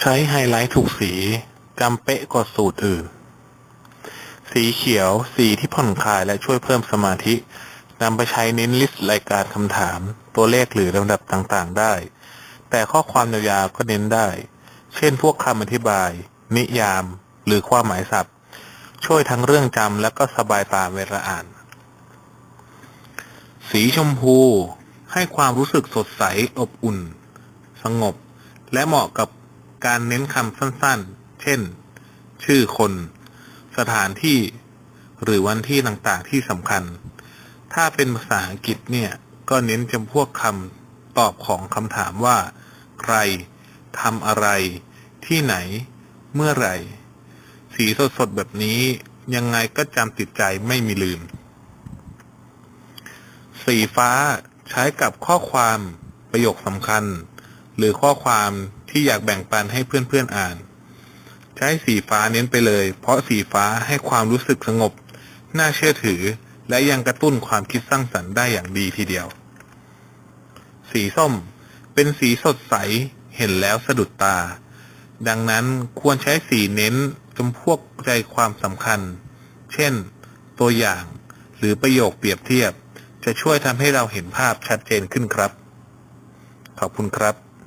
ใช้ไฮไลท์ถูกสีจำเป๊ะกว่าสูตรอื่น สีเขียวสีที่ผ่อนคลายและช่วยเพิ่มสมาธินำไปใช้เน้นลิสต์รายการคำถาม ตัวเลขหรือลำดับต่างๆ ได้ แต่ข้อความยาวๆก็เน้นได้ เช่นพวกคำอธิบาย นิยาม หรือความหมายศัพท์ ช่วยทั้งเรื่องจำและก็สบายตาเวลาอ่าน สีชมพูให้ความรู้สึกสดใสอบอุ่น สงบ และเหมาะกับ การเน้นคำสั้นๆ เช่น ชื่อคน สถานที่ หรือวันที่ต่างๆที่สำคัญ ถ้าเป็นภาษาอังกฤษเนี่ย ก็เน้นจำพวกคำตอบของคำถามว่า ใครทำอะไร ที่ไหน เมื่อไหร่ สีสดๆแบบนี้ยังไงก็จำติดใจไม่มีลืม สีฟ้าใช้กับข้อความประโยคสำคัญ หรือข้อความที่อยากแบ่งปันให้เพื่อนๆอ่าน ใช้สีฟ้าเน้นไปเลย เพราะสีฟ้าให้ความรู้สึกสงบ น่าเชื่อถือ และยังกระตุ้นความคิดสร้างสรรค์ได้อย่างดีทีเดียว สีส้ม เป็นสีสดใส เห็นแล้วสะดุดตา ดังนั้นควรใช้สีเน้นจำพวกใจความสำคัญ เช่น ตัวอย่าง หรือประโยคเปรียบเทียบ จะช่วยทำให้เราเห็นภาพชัดเจนขึ้นครับ ขอบคุณครับ